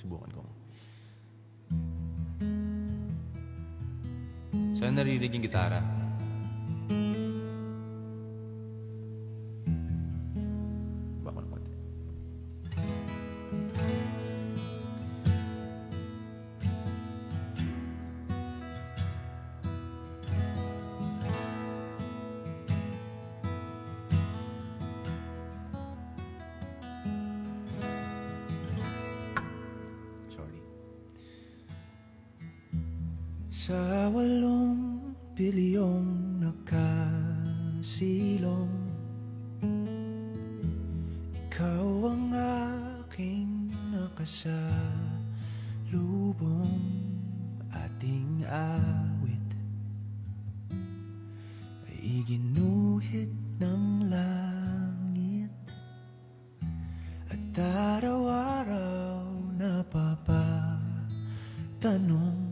subuhan saya Suonare di gitara. Sa walong bilyong nakasilong Ikaw ang aking nakasalubong Ating awit. Ay ginuhit ng langit At araw-araw napapatanong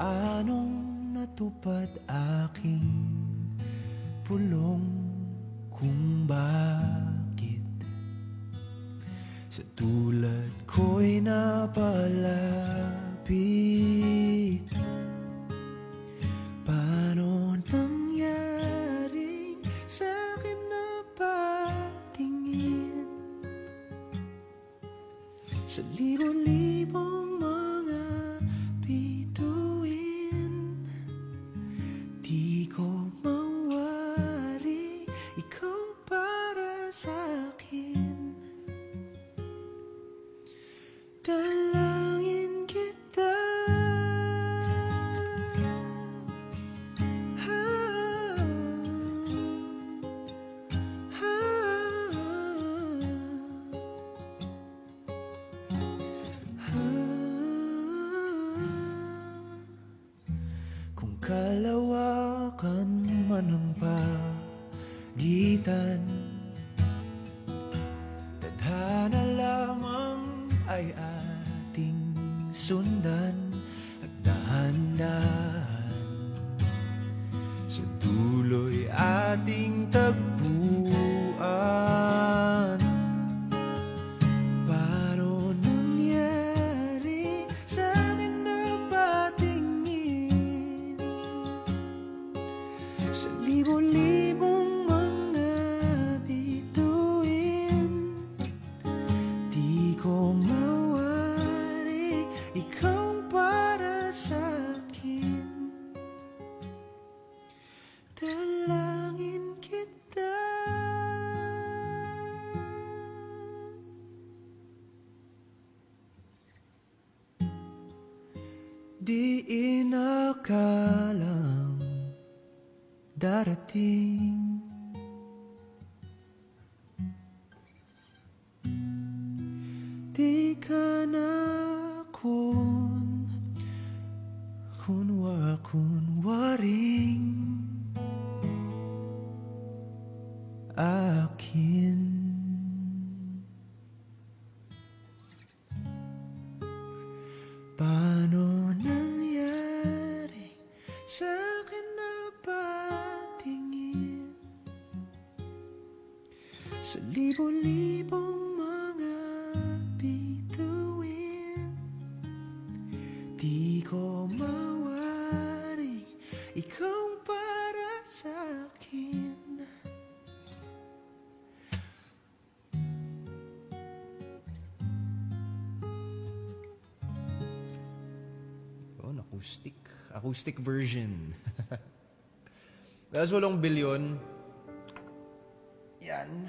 Paanong natupad aking pulong? Kung bakit? Sa tulad ko'y napalapit. Paano nangyaring sa'kin na patingin Sa libo-libong para sa'kin. Dalangin kita. Ah, Kung kalawakan man ang pagitan sundan At dahan-dahan. Sa dulo'y ating tagpuan Paano nangyari sa akin na patingin Sa libo-libong Di inakalang darating. Di ka na kun Kunwa kunwaring Akin Sa libo-libong mga bituin Di ko mawari Ikaw para sa akin Oh, acoustic. Acoustic version. Sa walong bilyon, yan.